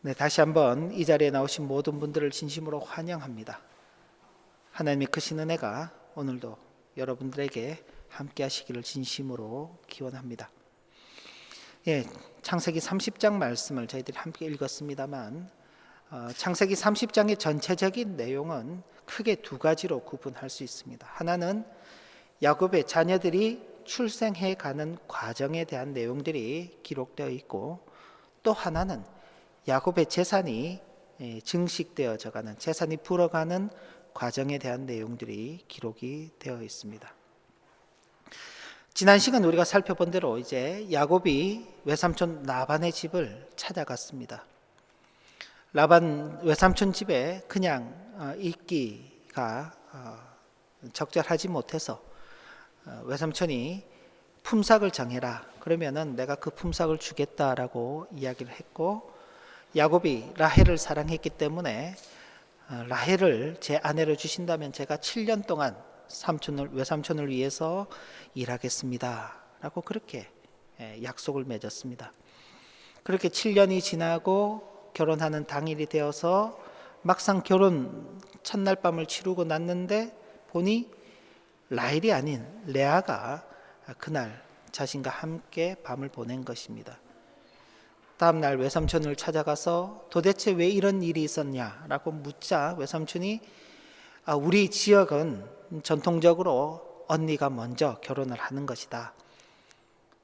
네, 다시 한번 이 자리에 나오신 모든 분들을 진심으로 환영합니다. 하나님의 크신 은혜가 오늘도 여러분들에게 함께 하시기를 진심으로 기원합니다. 예, 창세기 30장 말씀을 저희들이 함께 읽었습니다만 어, 창세기 30장의 전체적인 내용은 크게 두 가지로 구분할 수 있습니다. 하나는 야곱의 자녀들이 출생해 가는 과정에 대한 내용들이 기록되어 있고 또 하나는 야곱의 재산이 예, 증식되어져 가는 재산이 불어가는 과정에 대한 내용들이 기록이 되어 있습니다. 지난 시간 우리가 살펴본 대로 이제 야곱이 외삼촌 라반의 집을 찾아갔습니다. 라반 외삼촌 집에 그냥 어, 있기가 어, 적절하지 못해서 어, 외삼촌이 품삯을 정해라. 그러면은 내가 그 품삯을 주겠다라고 이야기를 했고 야곱이 라헬을 사랑했기 때문에 어, 라헬을 제 아내로 주신다면 제가 7년 동안 삼촌을 외삼촌을 위해서 일하겠습니다라고 그렇게 예, 약속을 맺었습니다. 그렇게 7년이 지나고 결혼하는 당일이 되어서 막상 결혼 첫날 밤을 치르고 났는데 보니 라헬이 아닌 레아가 그날 자신과 함께 밤을 보낸 것입니다. 다음 날 외삼촌을 찾아가서 도대체 왜 이런 일이 있었냐라고 묻자 외삼촌이 아, 우리 지역은 전통적으로 언니가 먼저 결혼을 하는 것이다.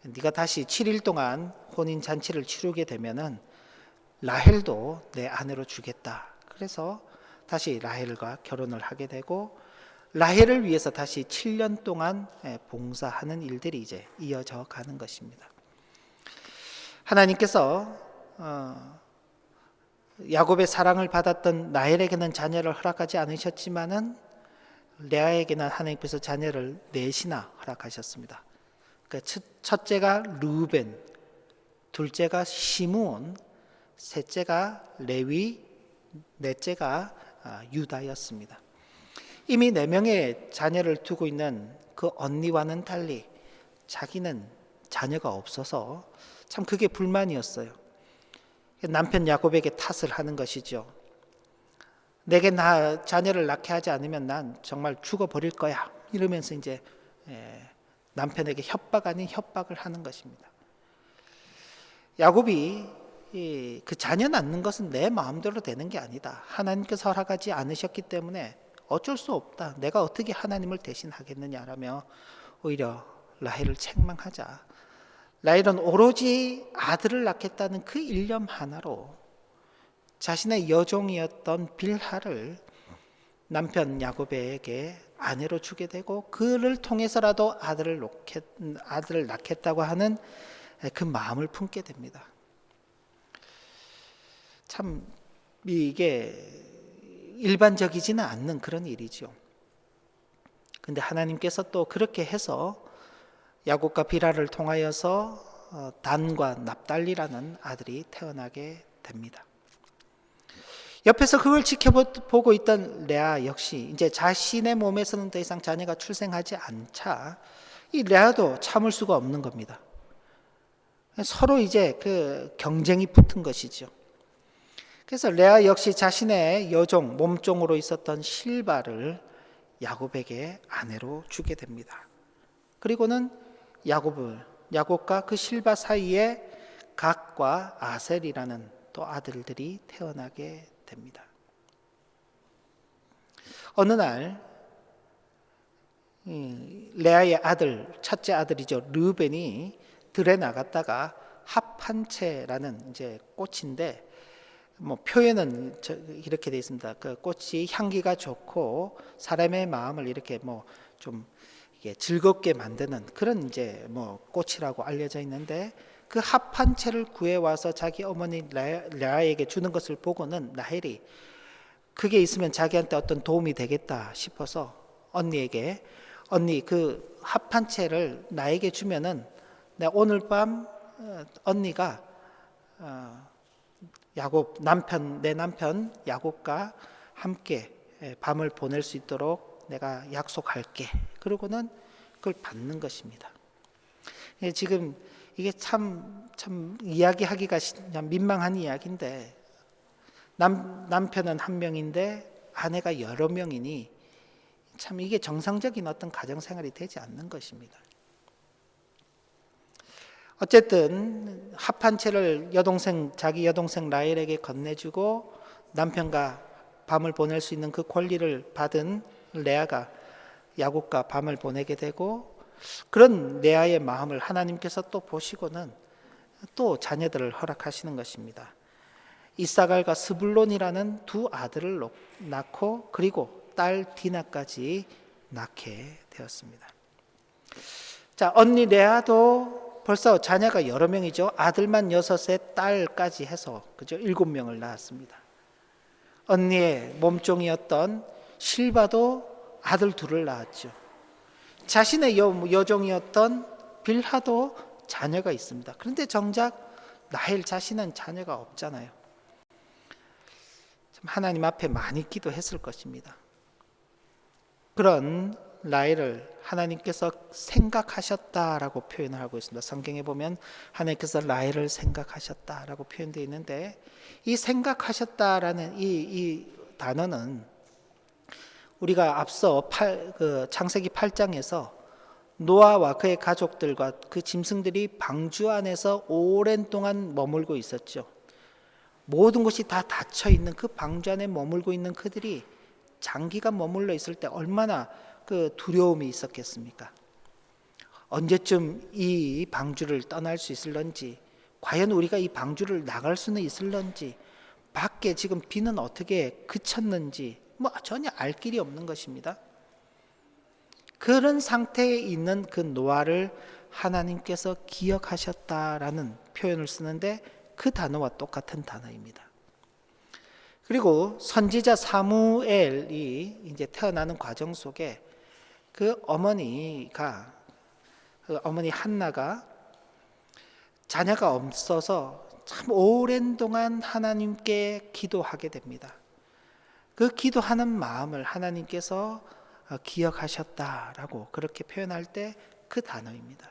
네가 다시 7일 동안 혼인 잔치를 치르게 되면은 라헬도 내 아내로 주겠다. 그래서 다시 라헬과 결혼을 하게 되고 라헬을 위해서 다시 7년 동안 예, 봉사하는 일들이 이제 이어져 가는 것입니다. 하나님께서 어, 야곱의 사랑을 받았던 라헬에게는 자녀를 허락하지 않으셨지만은 레아에게는 하나님께서 자녀를 넷이나 허락하셨습니다. 첫, 첫째가 루벤, 둘째가 시므온, 셋째가 레위, 넷째가 아, 유다였습니다. 이미 네 명의 자녀를 두고 있는 그 언니와는 달리 자기는 자녀가 없어서 참 그게 불만이었어요. 남편 야곱에게 탓을 하는 것이죠. 내게 나 자녀를 낳게 하지 않으면 난 정말 죽어 버릴 거야. 이러면서 이제 예, 남편에게 협박 아닌 협박을 하는 것입니다. 야곱이 그 자녀 낳는 것은 내 마음대로 되는 게 아니다. 하나님께서 허락하지 않으셨기 때문에 어쩔 수 없다. 내가 어떻게 하나님을 대신하겠느냐라며 오히려 라헬을 책망하자. 라헬은 오로지 아들을 낳겠다는 그 일념 하나로 자신의 여종이었던 빌하를 남편 야곱에게 아내로 주게 되고 그를 통해서라도 아들을 놓겠, 아들을 낳겠다고 하는 그 마음을 품게 됩니다. 참 이게 일반적이지는 않는 그런 일이죠. 근데 하나님께서 또 그렇게 해서 야곱과 비라를 통하여서 어, 단과 납달리라는 아들이 태어나게 됩니다. 옆에서 그걸 지켜보고 있던 레아 역시 이제 자신의 몸에서는 더 이상 자녀가 출생하지 않자 이 레아도 참을 수가 없는 겁니다. 서로 이제 그 경쟁이 붙은 것이죠. 그래서 레아 역시 자신의 여종, 몸종으로 있었던 실바를 야곱에게 아내로 주게 됩니다. 그리고는 야곱을 야곱과 그 실바 사이에 각과 아셀이라는 또 아들들이 태어나게 됩니다. 어느 날 레아의 아들 첫째 아들이죠 르벤이 들에 나갔다가 합한채라는 이제 꽃인데 뭐 표현은 이렇게 되어 있습니다. 그 꽃이 향기가 좋고 사람의 마음을 이렇게 뭐 좀 즐겁게 만드는 그런 이제 뭐 꽃이라고 알려져 있는데 그 합한 채를 구해 와서 자기 어머니 레아에게 주는 것을 보고는 라헬이 그게 있으면 자기한테 어떤 도움이 되겠다 싶어서 언니에게 언니 그 합한 채를 나에게 주면은 내 오늘 밤 어, 언니가 어, 야곱 남편 내 남편 야곱과 함께 예, 밤을 보낼 수 있도록 내가 약속할게. 그러고는 그걸 받는 것입니다. 예, 지금 이게 참 참 이야기하기가 민망한 이야기인데 남, 남편은 한 명인데 아내가 여러 명이니 참 이게 정상적인 어떤 가정 생활이 되지 않는 것입니다. 어쨌든 합한 채를 여동생 자기 여동생 라헬에게 건네주고 남편과 밤을 보낼 수 있는 그 권리를 받은 레아가 야곱과 밤을 보내게 되고 그런 레아의 마음을 하나님께서 또 보시고는 또 자녀들을 허락하시는 것입니다. 이사갈과 스불론이라는 두 아들을 낳고 그리고 딸 디나까지 낳게 되었습니다. 자, 언니 레아도 벌써 자녀가 여러 명이죠. 아들만 여섯에 딸까지 해서 그죠? 일곱 명을 낳았습니다. 언니의 몸종이었던 실바도 아들 둘을 낳았죠. 자신의 여, 여종이었던 빌하도 자녀가 있습니다. 그런데 정작 나엘 자신은 자녀가 없잖아요. 하나님 앞에 많이 기도했을 것입니다. 그런 라헬을 하나님께서 생각하셨다라고 표현을 하고 있습니다. 성경에 보면 하나님께서 라헬을 생각하셨다라고 표현되어 있는데 이 생각하셨다라는 이, 이 단어는 우리가 앞서 8, 그 창세기 8장에서 노아와 그의 가족들과 그 짐승들이 방주 안에서 오랜 동안 머물고 있었죠. 모든 것이 다 닫혀 있는 그 방주 안에 머물고 있는 그들이 장기간 머물러 있을 때 얼마나 그 두려움이 있었겠습니까? 언제쯤 이 방주를 떠날 수 있을런지, 과연 우리가 이 방주를 나갈 수는 있을런지, 밖에 지금 비는 어떻게 그쳤는지, 뭐 전혀 알 길이 없는 것입니다. 그런 상태에 있는 그 노아를 하나님께서 기억하셨다라는 표현을 쓰는데 그 단어와 똑같은 단어입니다. 그리고 선지자 사무엘이 이제 태어나는 과정 속에 그 어머니가 그 어머니 한나가 자녀가 없어서 참 오랜 동안 하나님께 기도하게 됩니다. 그 기도하는 마음을 하나님께서 기억하셨다라고 그렇게 표현할 때 그 단어입니다.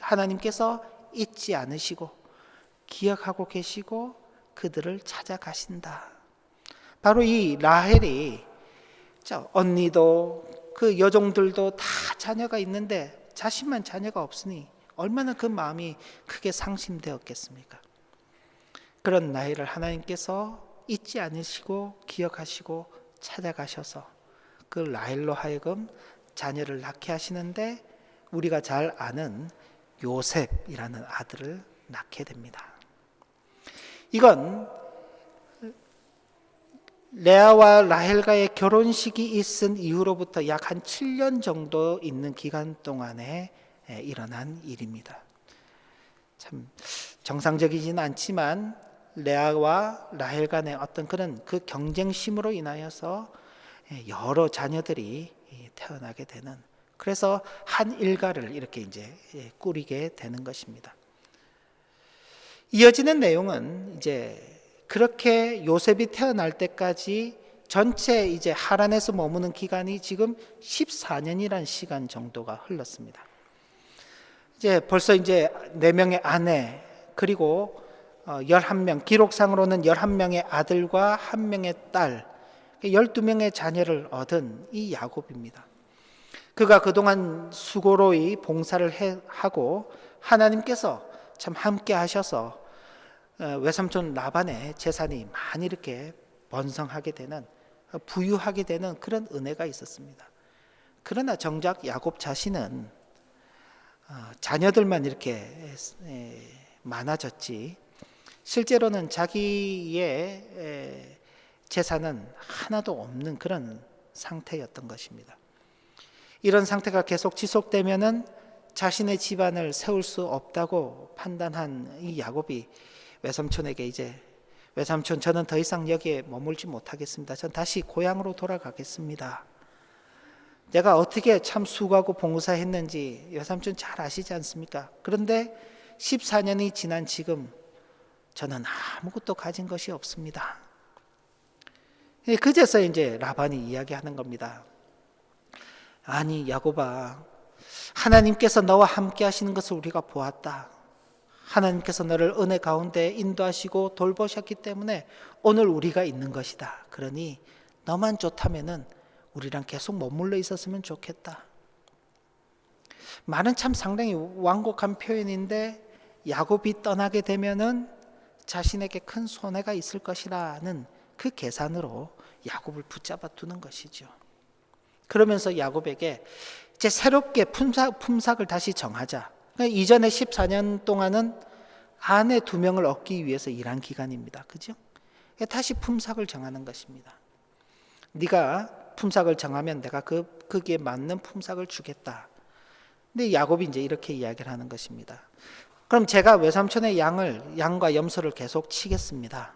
하나님께서 잊지 않으시고 기억하고 계시고 그들을 찾아가신다. 바로 이 라헬이 언니도 그 여종들도 다 자녀가 있는데 자신만 자녀가 없으니 얼마나 그 마음이 크게 상심되었겠습니까? 그런 나이를 하나님께서 잊지 않으시고 기억하시고 찾아가셔서 그 라헬로 하여금 자녀를 낳게 하시는데 우리가 잘 아는 요셉이라는 아들을 낳게 됩니다. 이건 레아와 라헬과의 결혼식이 있은 이후로부터 약 한 7년 정도 있는 기간 동안에 일어난 일입니다. 참 정상적이지는 않지만 레아와 라헬 간의 어떤 그런 그 경쟁심으로 인하여서 여러 자녀들이 태어나게 되는 그래서 한 일가를 이렇게 이제 꾸리게 되는 것입니다. 이어지는 내용은 이제 그렇게 요셉이 태어날 때까지 전체 이제 하란에서 머무는 기간이 지금 14년이란 시간 정도가 흘렀습니다. 이제 벌써 이제 네 명의 아내 그리고 11명 어, 기록상으로는 11명의 아들과 한 명의 딸 12명의 자녀를 얻은 이 야곱입니다. 그가 그동안 수고로이 봉사를 해, 하고 하나님께서 참 함께 하셔서 어, 외삼촌 라반의 재산이 많이 이렇게 번성하게 되는 부유하게 되는 그런 은혜가 있었습니다. 그러나 정작 야곱 자신은 어, 자녀들만 이렇게 많아졌지 실제로는 자기의 재산은 하나도 없는 그런 상태였던 것입니다. 이런 상태가 계속 지속되면은 자신의 집안을 세울 수 없다고 판단한 이 야곱이 외삼촌에게 이제 외삼촌 저는 더 이상 여기에 머물지 못하겠습니다. 전 다시 고향으로 돌아가겠습니다. 내가 어떻게 참 수고하고 봉사했는지 외삼촌 잘 아시지 않습니까? 그런데 14년이 지난 지금 저는 아무것도 가진 것이 없습니다. 예, 그제서 이제 라반이 이야기하는 겁니다. 아니 야곱아 하나님께서 너와 함께 하시는 것을 우리가 보았다. 하나님께서 너를 은혜 가운데 인도하시고 돌보셨기 때문에 오늘 우리가 있는 것이다. 그러니 너만 좋다면은 우리랑 계속 머물러 있었으면 좋겠다. 말은 참 상당히 완곡한 표현인데 야곱이 떠나게 되면은 자신에게 큰 손해가 있을 것이라는 그 계산으로 야곱을 붙잡아 두는 것이죠. 그러면서 야곱에게 이제 새롭게 품삭, 품삭을 다시 정하자. 그러니까 이전에 14년 동안은 아내 두 명을 얻기 위해서 일한 기간입니다. 그죠? 다시 품삭을 정하는 것입니다. 네가 품삭을 정하면 내가 그 거기에 맞는 품삭을 주겠다. 근데 야곱이 이제 이렇게 이야기를 하는 것입니다. 그럼 제가 외삼촌의 양을 양과 염소를 계속 치겠습니다.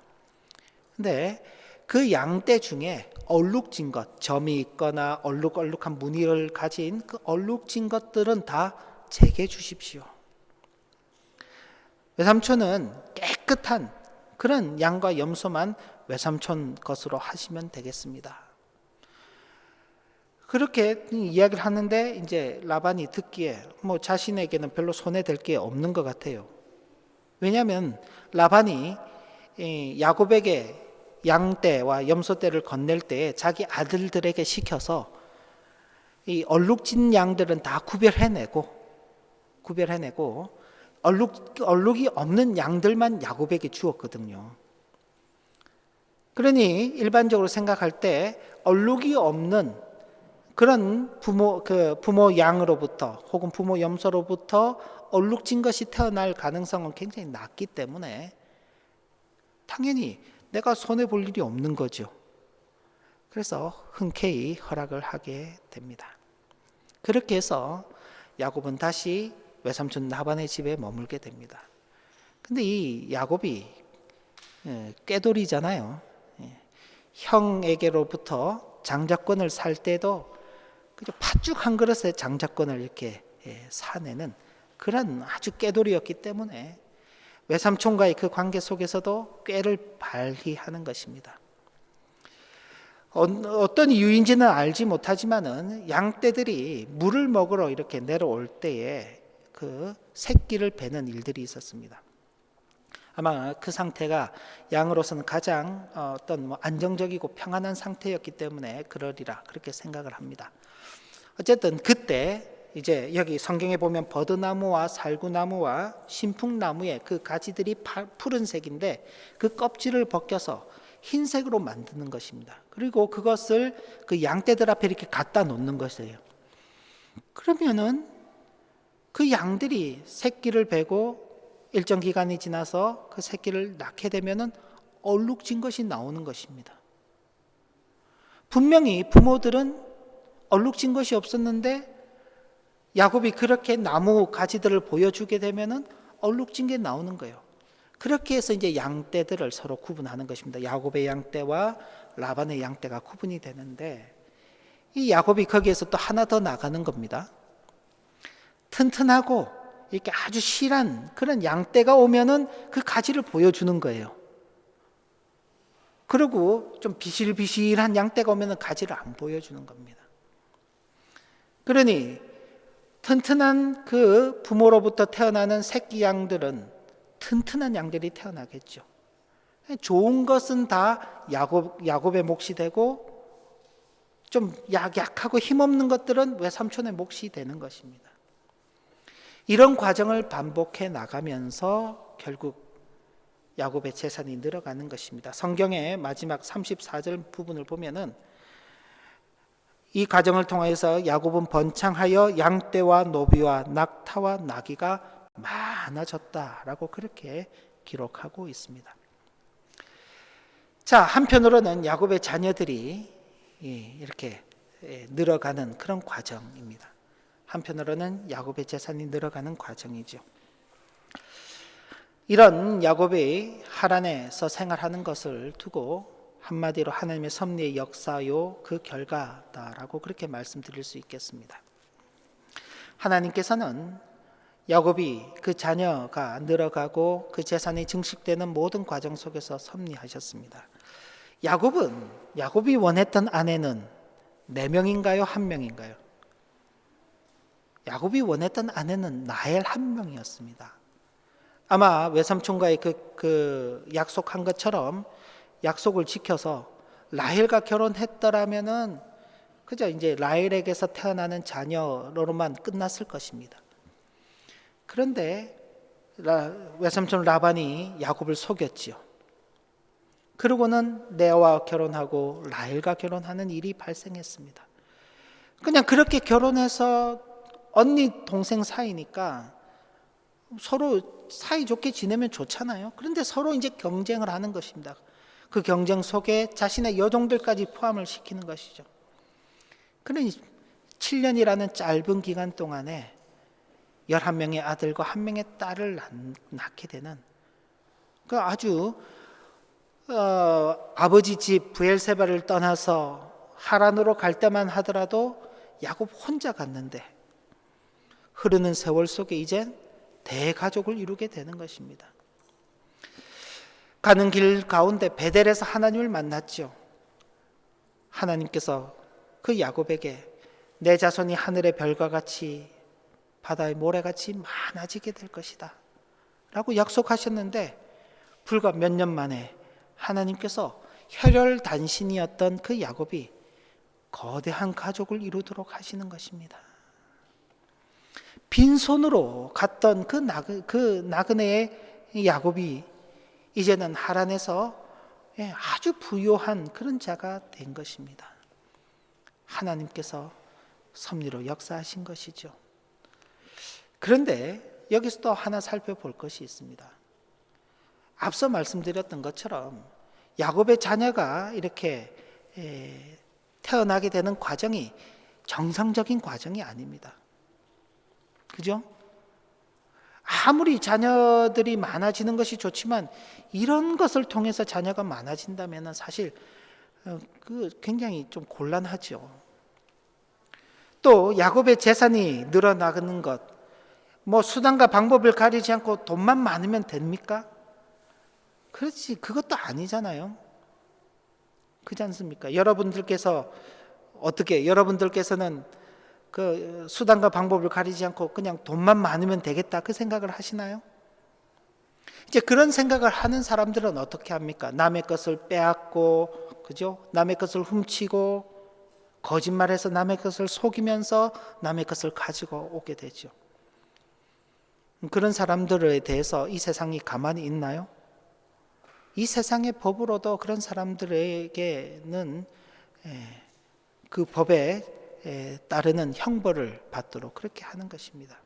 근데 그 양떼 중에 얼룩진 것, 점이 있거나 얼룩얼룩한 무늬를 가진 그 얼룩진 것들은 다 제게 주십시오. 외삼촌은 깨끗한 그런 양과 염소만 외삼촌 것으로 하시면 되겠습니다. 그렇게 이야기를 하는데 이제 라반이 듣기에 뭐 자신에게는 별로 손해될 게 없는 것 같아요. 왜냐하면 라반이 야곱에게 양떼와 염소떼를 건넬 때 자기 아들들에게 시켜서 이 얼룩진 양들은 다 구별해내고 구별해내고 얼룩 얼룩이 없는 양들만 야곱에게 주었거든요. 그러니 일반적으로 생각할 때 얼룩이 없는 그런 부모 그 부모 양으로부터 혹은 부모 염소로부터 얼룩진 것이 태어날 가능성은 굉장히 낮기 때문에 당연히 내가 손해 볼 일이 없는 거죠. 그래서 흔쾌히 허락을 하게 됩니다. 그렇게 해서 야곱은 다시 외삼촌 나반의 집에 머물게 됩니다. 근데 이 야곱이 예, 꾀돌이잖아요. 예, 형에게로부터 장자권을 살 때도 그저 팥죽 한 그릇에 장자권을 이렇게 예, 사내는 그런 아주 꾀돌이였기 때문에 외삼촌과의 그 관계 속에서도 꾀를 발휘하는 것입니다. 어떤 이유인지는 알지 못하지만은 양떼들이 물을 먹으러 이렇게 내려올 때에 그 새끼를 베는 일들이 있었습니다. 아마 그 상태가 양으로서는 가장 어떤 뭐 안정적이고 평안한 상태였기 때문에 그러리라 그렇게 생각을 합니다. 어쨌든 그때 이제 여기 성경에 보면 버드나무와 살구나무와 신풍나무의 그 가지들이 푸른색인데 그 껍질을 벗겨서 흰색으로 만드는 것입니다. 그리고 그것을 그 양떼들 앞에 이렇게 갖다 놓는 것이에요. 그러면은 그 양들이 새끼를 베고 일정 기간이 지나서 그 새끼를 낳게 되면은 얼룩진 것이 나오는 것입니다. 분명히 부모들은 얼룩진 것이 없었는데 야곱이 그렇게 나무 가지들을 보여주게 되면은 얼룩진 게 나오는 거예요. 그렇게 해서 이제 양떼들을 서로 구분하는 것입니다. 야곱의 양떼와 라반의 양떼가 구분이 되는데 이 야곱이 거기에서 또 하나 더 나가는 겁니다. 튼튼하고 이렇게 아주 실한 그런 양떼가 오면은 그 가지를 보여주는 거예요. 그리고 좀 비실비실한 양떼가 오면은 가지를 안 보여주는 겁니다. 그러니 튼튼한 그 부모로부터 태어나는 새끼 양들은 튼튼한 양들이 태어나겠죠. 좋은 것은 다 야곱, 야곱의 몫이 되고 좀 약, 약하고 힘없는 것들은 외삼촌의 몫이 되는 것입니다. 이런 과정을 반복해 나가면서 결국 야곱의 재산이 늘어가는 것입니다. 성경의 마지막 34절 부분을 보면은 이 과정을 통해서 야곱은 번창하여 양떼와 노비와 낙타와 나귀가 많아졌다라고 그렇게 기록하고 있습니다. 자, 한편으로는 야곱의 자녀들이 이렇게 늘어가는 그런 과정입니다. 한편으로는 야곱의 재산이 늘어가는 과정이죠. 이런 야곱이 하란에서 생활하는 것을 두고 한마디로 하나님의 섭리의 역사요 그 결과다라고 그렇게 말씀드릴 수 있겠습니다. 하나님께서는 야곱이 그 자녀가 늘어가고 그 재산이 증식되는 모든 과정 속에서 섭리하셨습니다. 야곱은 야곱이 원했던 아내는 네 명인가요, 한 명인가요? 야곱이 원했던 아내는 나엘 한 명이었습니다. 아마 외삼촌과의 그, 그 약속한 것처럼 약속을 지켜서 라헬과 결혼했더라면은 그저 이제 라헬에게서 태어나는 자녀로만 끝났을 것입니다. 그런데 라, 외삼촌 라반이 야곱을 속였지요. 그러고는 레아와 결혼하고 라헬과 결혼하는 일이 발생했습니다. 그냥 그렇게 결혼해서 언니 동생 사이니까 서로 사이 좋게 지내면 좋잖아요. 그런데 서로 이제 경쟁을 하는 것입니다. 그 경쟁 속에 자신의 여종들까지 포함을 시키는 것이죠. 그러니 7년이라는 짧은 기간 동안에 11명의 아들과 한 명의 딸을 낳게 되는 그 아주 어, 아버지 집 부엘세바를 떠나서 하란으로 갈 때만 하더라도 야곱 혼자 갔는데 흐르는 세월 속에 이젠 대가족을 이루게 되는 것입니다. 가는 길 가운데 베델에서 하나님을 만났죠. 하나님께서 그 야곱에게 내 자손이 하늘의 별과 같이 바다의 모래같이 많아지게 될 것이다. 라고 약속하셨는데 불과 몇 년 만에 하나님께서 혈혈 단신이었던 그 야곱이 거대한 가족을 이루도록 하시는 것입니다. 빈손으로 갔던 그, 나그, 그 나그네의 야곱이 이제는 하란에서 예, 아주 부유한 그런 자가 된 것입니다. 하나님께서 섭리로 역사하신 것이죠. 그런데 여기서 또 하나 살펴볼 것이 있습니다. 앞서 말씀드렸던 것처럼 야곱의 자녀가 이렇게 예, 태어나게 되는 과정이 정상적인 과정이 아닙니다. 그죠? 아무리 자녀들이 많아지는 것이 좋지만 이런 것을 통해서 자녀가 많아진다면 사실 어, 그 굉장히 좀 곤란하죠. 또 야곱의 재산이 늘어나는 것, 뭐 수단과 방법을 가리지 않고 돈만 많으면 됩니까? 그렇지, 그것도 아니잖아요. 그렇지 않습니까? 여러분들께서 어떻게 여러분들께서는 그 수단과 방법을 가리지 않고 그냥 돈만 많으면 되겠다 그 생각을 하시나요? 이제 그런 생각을 하는 사람들은 어떻게 합니까? 남의 것을 빼앗고 그죠? 남의 것을 훔치고 거짓말해서 남의 것을 속이면서 남의 것을 가지고 오게 되죠. 그런 사람들에 대해서 이 세상이 가만히 있나요? 이 세상의 법으로도 그런 사람들에게는 그 법에 따르는 형벌을 받도록 그렇게 하는 것입니다.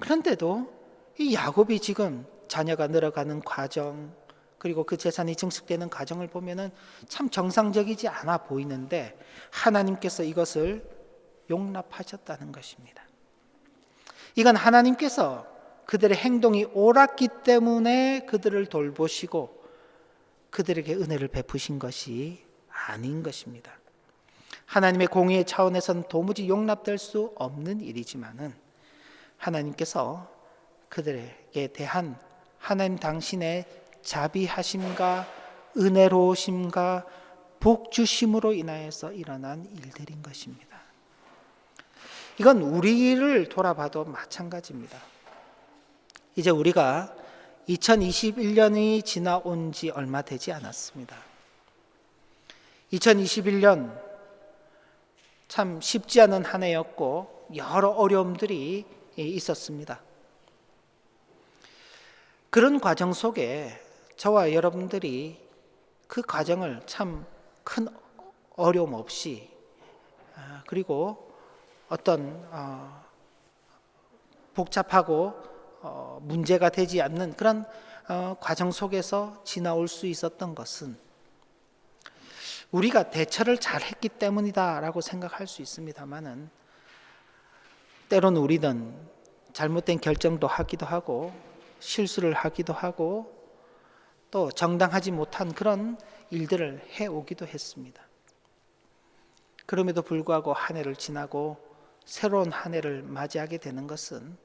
그런데도 이 야곱이 지금 자녀가 늘어가는 과정 그리고 그 재산이 증식되는 과정을 보면은 참 정상적이지 않아 보이는데 하나님께서 이것을 용납하셨다는 것입니다. 이건 하나님께서 그들의 행동이 옳았기 때문에 그들을 돌보시고 그들에게 은혜를 베푸신 것이 아닌 것입니다. 하나님의 공의의 차원에서는 도무지 용납될 수 없는 일이지만은 하나님께서 그들에게 대한 하나님 당신의 자비하심과 은혜로우심과 복 주심으로 인하여서 일어난 일들인 것입니다. 이건 우리를 돌아봐도 마찬가지입니다. 이제 우리가 2021년이 지나온 지 얼마 되지 않았습니다. 2021년 참 쉽지 않은 한 해였고 여러 어려움들이 있었습니다. 그런 과정 속에 저와 여러분들이 그 과정을 참 큰 어려움 없이 아, 그리고 어떤 어, 복잡하고 어, 문제가 되지 않는 그런 어, 과정 속에서 지나올 수 있었던 것은 우리가 대처를 잘 했기 때문이다라고 생각할 수 있습니다만은 때로는 우리는 잘못된 결정도 하기도 하고 실수를 하기도 하고 또 정당하지 못한 그런 일들을 해 오기도 했습니다. 그럼에도 불구하고 한 해를 지나고 새로운 한 해를 맞이하게 되는 것은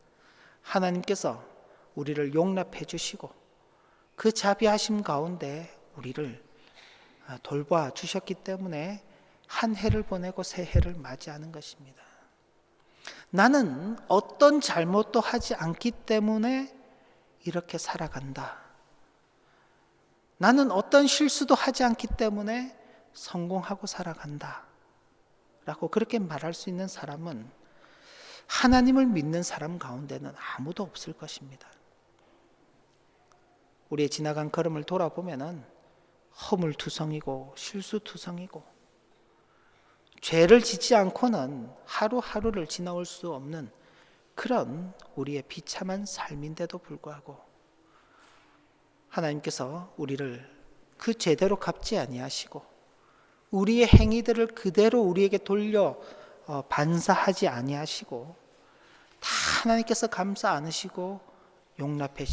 하나님께서 우리를 용납해 주시고 그 자비하심 가운데 우리를 돌봐 주셨기 때문에 한 해를 보내고 새 해를 맞이하는 것입니다. 나는 어떤 잘못도 하지 않기 때문에 이렇게 살아간다. 나는 어떤 실수도 하지 않기 때문에 성공하고 살아간다. 라고 그렇게 말할 수 있는 사람은 하나님을 믿는 사람 가운데는 아무도 없을 것입니다. 우리의 지나간 걸음을 돌아보면은 허물투성이고 실수투성이고 죄를 짓지 않고는 하루하루를 지나올 수 없는 그런 우리의 비참한 삶인데도 불구하고 하나님께서 우리를 그 제대로 갚지 아니하시고 우리의 행위들을 그대로 우리에게 돌려 어, 반사하지 아니하시고 다 하나님께서 감사 않으시고 용납해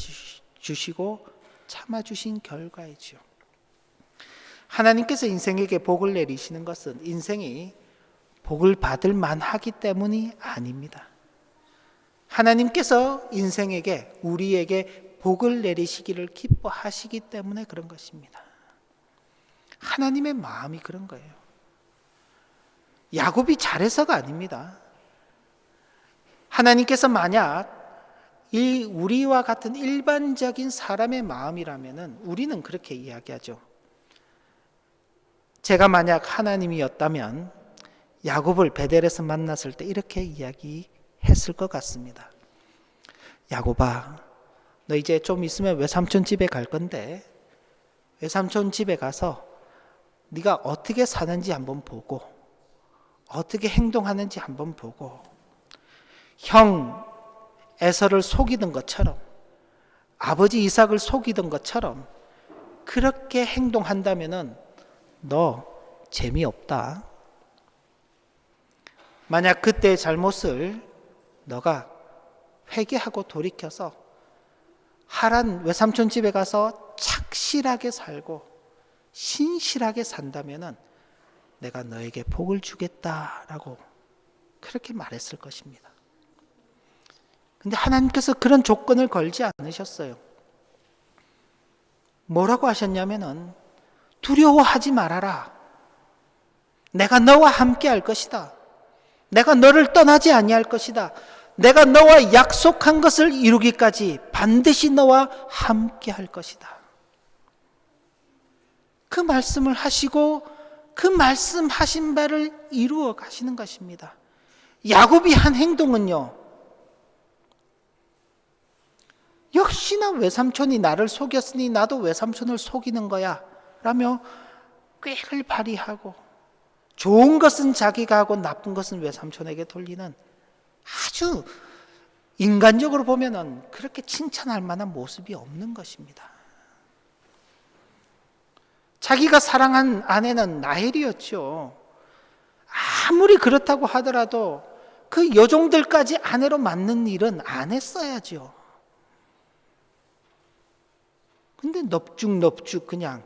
주시고 참아 주신 결과이죠. 하나님께서 인생에게 복을 내리시는 것은 인생이 복을 받을 만하기 때문이 아닙니다. 하나님께서 인생에게 우리에게 복을 내리시기를 기뻐하시기 때문에 그런 것입니다. 하나님의 마음이 그런 거예요. 야곱이 잘해서가 아닙니다. 하나님께서 만약 이 우리와 같은 일반적인 사람의 마음이라면은 우리는 그렇게 이야기하죠. 제가 만약 하나님이었다면 야곱을 베델에서 만났을 때 이렇게 이야기했을 것 같습니다. 야곱아, 너 이제 좀 있으면 외삼촌 집에 갈 건데 외삼촌 집에 가서 네가 어떻게 사는지 한번 보고 어떻게 행동하는지 한번 보고 형 에서를 속이던 것처럼 아버지 이삭을 속이던 것처럼 그렇게 행동한다면은 너 재미없다. 만약 그때의 잘못을 너가 회개하고 돌이켜서 하란 외삼촌 집에 가서 착실하게 살고 신실하게 산다면은 내가 너에게 복을 주겠다라고 그렇게 말했을 것입니다. 근데 하나님께서 그런 조건을 걸지 않으셨어요. 뭐라고 하셨냐면은 두려워하지 말아라. 내가 너와 함께 할 것이다. 내가 너를 떠나지 아니할 것이다. 내가 너와 약속한 것을 이루기까지 반드시 너와 함께 할 것이다. 그 말씀을 하시고 그 말씀 하신 바를 이루어 가시는 것입니다. 야곱이 한 행동은요. 역시나 외삼촌이 나를 속였으니 나도 외삼촌을 속이는 거야. 라며 꾀를 발휘하고 좋은 것은 자기가 하고 나쁜 것은 외삼촌에게 돌리는 아주 인간적으로 보면은 그렇게 칭찬할 만한 모습이 없는 것입니다. 자기가 사랑한 아내는 나헬이었죠. 아무리 그렇다고 하더라도 그 여종들까지 아내로 맞는 일은 안 했어야죠. 근데 넙죽넙죽 그냥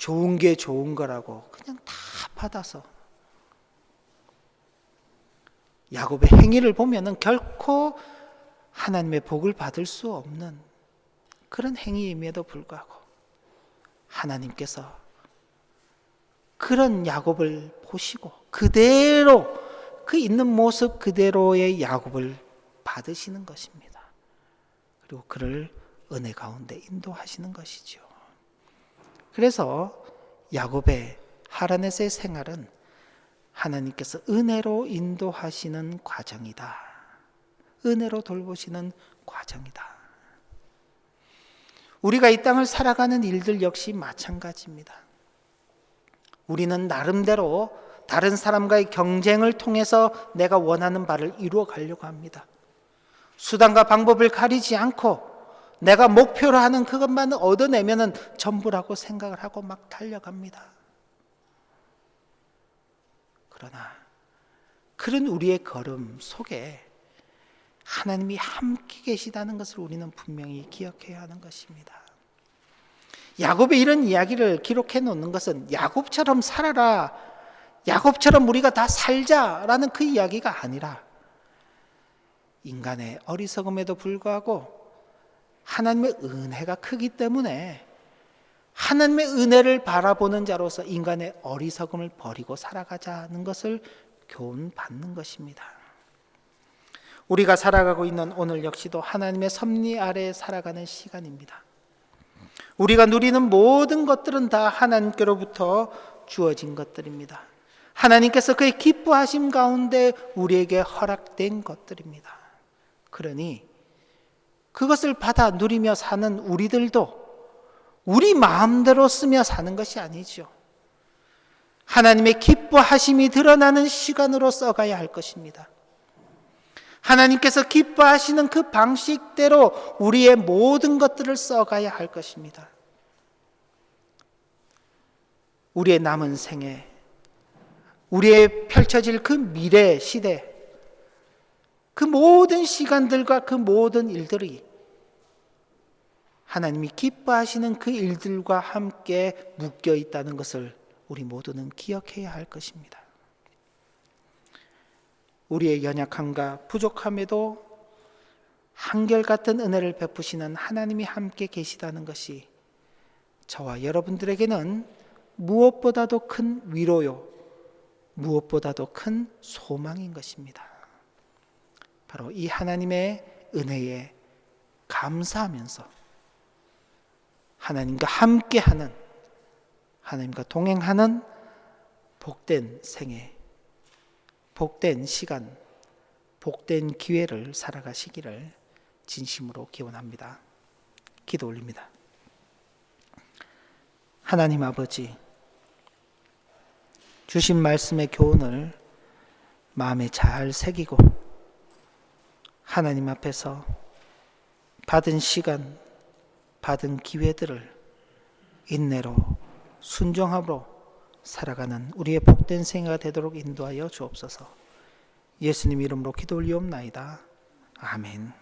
좋은 게 좋은 거라고 그냥 다 받아서 야곱의 행위를 보면은 결코 하나님의 복을 받을 수 없는 그런 행위임에도 불구하고 하나님께서 그런 야곱을 보시고 그대로 그 있는 모습 그대로의 야곱을 받으시는 것입니다. 그리고 그를 은혜 가운데 인도하시는 것이죠. 그래서 야곱의 하란에서의 생활은 하나님께서 은혜로 인도하시는 과정이다. 은혜로 돌보시는 과정이다. 우리가 이 땅을 살아가는 일들 역시 마찬가지입니다. 우리는 나름대로 다른 사람과의 경쟁을 통해서 내가 원하는 바를 이루어 가려고 합니다. 수단과 방법을 가리지 않고 내가 목표로 하는 그것만 얻어내면은 전부라고 생각을 하고 막 달려갑니다. 그러나 그런 우리의 걸음 속에 하나님이 함께 계시다는 것을 우리는 분명히 기억해야 하는 것입니다. 야곱의 이런 이야기를 기록해 놓는 것은 야곱처럼 살아라. 야곱처럼 우리가 다 살자라는 그 이야기가 아니라 인간의 어리석음에도 불구하고 하나님의 은혜가 크기 때문에 하나님의 은혜를 바라보는 자로서 인간의 어리석음을 버리고 살아가자는 것을 교훈받는 것입니다. 우리가 살아가고 있는 오늘 역시도 하나님의 섭리 아래 살아가는 시간입니다. 우리가 누리는 모든 것들은 다 하나님께로부터 주어진 것들입니다. 하나님께서 그의 기뻐하심 가운데 우리에게 허락된 것들입니다. 그러니 그것을 받아 누리며 사는 우리들도 우리 마음대로 쓰며 사는 것이 아니죠. 하나님의 기뻐하심이 드러나는 시간으로 써가야 할 것입니다. 하나님께서 기뻐하시는 그 방식대로 우리의 모든 것들을 써가야 할 것입니다. 우리의 남은 생에, 우리의 펼쳐질 그 미래 시대, 그 모든 시간들과 그 모든 일들이 하나님이 기뻐하시는 그 일들과 함께 묶여 있다는 것을 우리 모두는 기억해야 할 것입니다. 우리의 연약함과 부족함에도 한결같은 은혜를 베푸시는 하나님이 함께 계시다는 것이 저와 여러분들에게는 무엇보다도 큰 위로요, 무엇보다도 큰 소망인 것입니다. 바로 이 하나님의 은혜에 감사하면서 하나님과 함께하는 하나님과 동행하는 복된 생애, 복된 시간, 복된 기회를 살아가시기를 진심으로 기원합니다. 기도 올립니다. 하나님 아버지, 주신 말씀의 교훈을 마음에 잘 새기고 하나님 앞에서 받은 시간, 받은 기회들을 인내로 순종함으로 살아가는 우리의 복된 생애가 되도록 인도하여 주옵소서. 예수님 이름으로 기도 올리옵나이다. 아멘.